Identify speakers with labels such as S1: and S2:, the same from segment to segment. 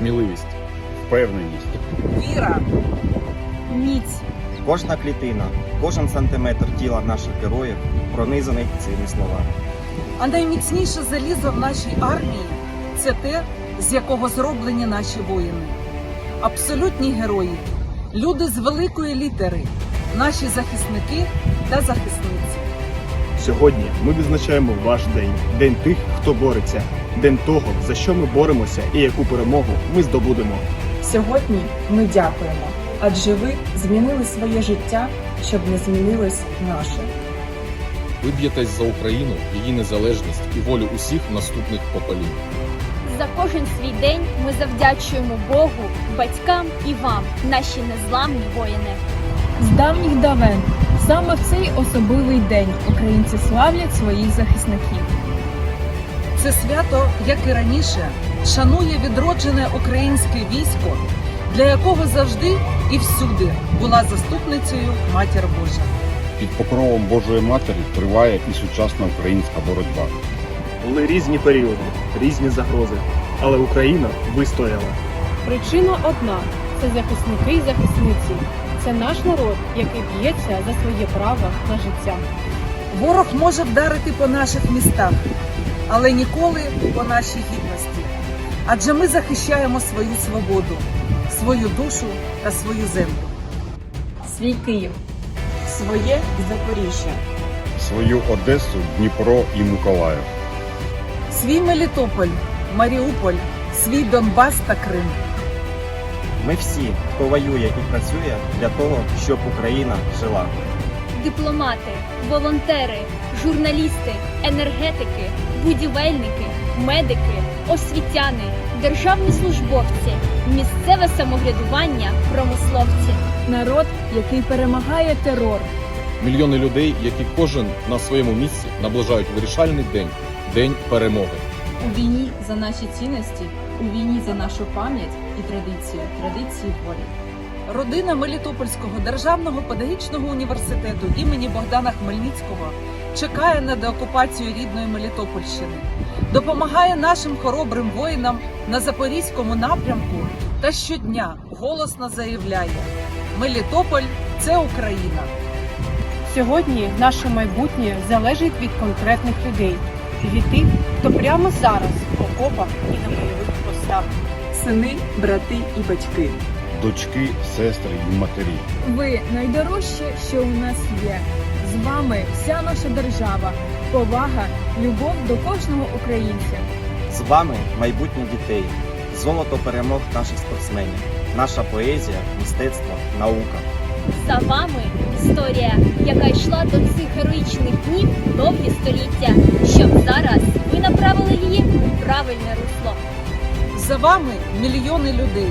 S1: сміливість,
S2: впевненість.
S3: віра,
S4: міць,
S5: Кожна клітина, кожен сантиметр тіла наших героїв пронизаний цими словами.
S3: а найміцніше залізо в нашій армії це те, з якого зроблені наші воїни. Абсолютні герої, люди з великої літери, наші захисники та захисниці.
S6: Сьогодні ми відзначаємо ваш день, день тих, хто бореться, день того, за що ми боремося і яку перемогу ми здобудемо.
S7: Сьогодні ми дякуємо, адже ви змінили своє життя, щоб не змінилось наше.
S1: ви б'єтесь за Україну, її незалежність і волю усіх наступних поколінь.
S4: За кожен свій день ми завдячуємо Богу, батькам і вам, наші незламні воїни.
S8: З давніх давен саме в цей особливий день українці славлять своїх захисників.
S3: Це свято, як і раніше, шанує відроджене українське військо, для якого завжди і всюди була заступницею Матір Божа.
S2: Під покровом Божої Матері триває і сучасна українська боротьба.
S6: Були різні періоди, різні загрози, але Україна вистояла.
S8: Причина одна це захисники і захисниці. Це наш народ, який б'ється за своє право на життя.
S3: Ворог може вдарити по наших містах, але ніколи по нашій гідності. Адже ми захищаємо свою свободу, свою душу та свою землю.
S7: Свій Київ, своє Запоріжжя,
S2: Свою Одесу, Дніпро і Миколаїв.
S3: Свій Мелітополь, Маріуполь, свій Донбас та Крим.
S5: Ми всі, хто воює і працює для того, щоб Україна жила.
S4: Дипломати, волонтери, журналісти, енергетики, будівельники, медики, освітяни, державні службовці, місцеве самоврядування, промисловці.
S8: Народ, який перемагає терор.
S1: Мільйони людей, які кожен на своєму місці наближають вирішальний день день перемоги.
S7: у війні за наші цінності, у війні за нашу пам'ять і традицію, традиції волі.
S3: Родина Мелітопольського державного педагогічного університету імені Богдана Хмельницького чекає на деокупацію рідної Мелітопольщини, допомагає нашим хоробрим воїнам на запорізькому напрямку та щодня голосно заявляє: Мелітополь це Україна.
S8: Сьогодні наше майбутнє залежить від конкретних людей, від тих, хто прямо зараз в окопах і на бойових постах.
S7: Сини, брати і батьки.
S2: Дочки, сестри і матері.
S8: Ви найдорожче, що у нас є. З вами вся наша держава, повага, любов до кожного українця.
S5: З вами майбутнє дітей, золото перемог наших спортсменів, наша поезія, мистецтво, наука.
S4: За вами історія, яка йшла до цих героїчних днів довгі століття, щоб зараз ви направили її у правильне русло.
S3: За вами мільйони людей,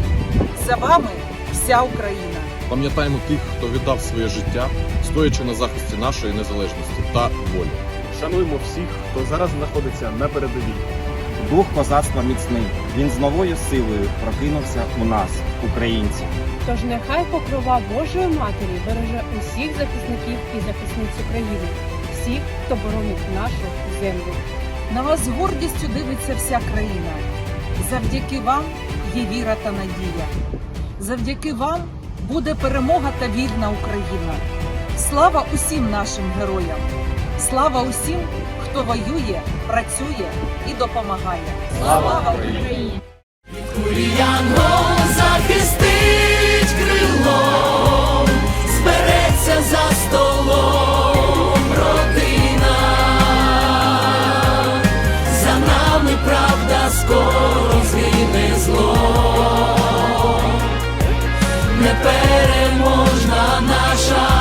S3: за вами вся Україна.
S1: Пам'ятаємо тих, хто віддав своє життя, стоячи на захисті нашої незалежності та волі.
S6: Шануємо всіх, хто зараз знаходиться на передовій.
S5: Дух козацтва міцний. Він з новою силою прокинувся у нас, українців.
S8: Тож нехай покрова Божої Матері береже усіх захисників і захисниць України, всіх, хто боронить нашу землю.
S3: На вас з гордістю дивиться вся країна. Завдяки вам є віра та надія. Завдяки вам буде перемога та вільна Україна. Слава усім нашим героям! Слава усім, хто воює, працює і допомагає. Слава Україні!
S9: Захистить крилом, збереться за столом родина, за нами правда скоро. shine.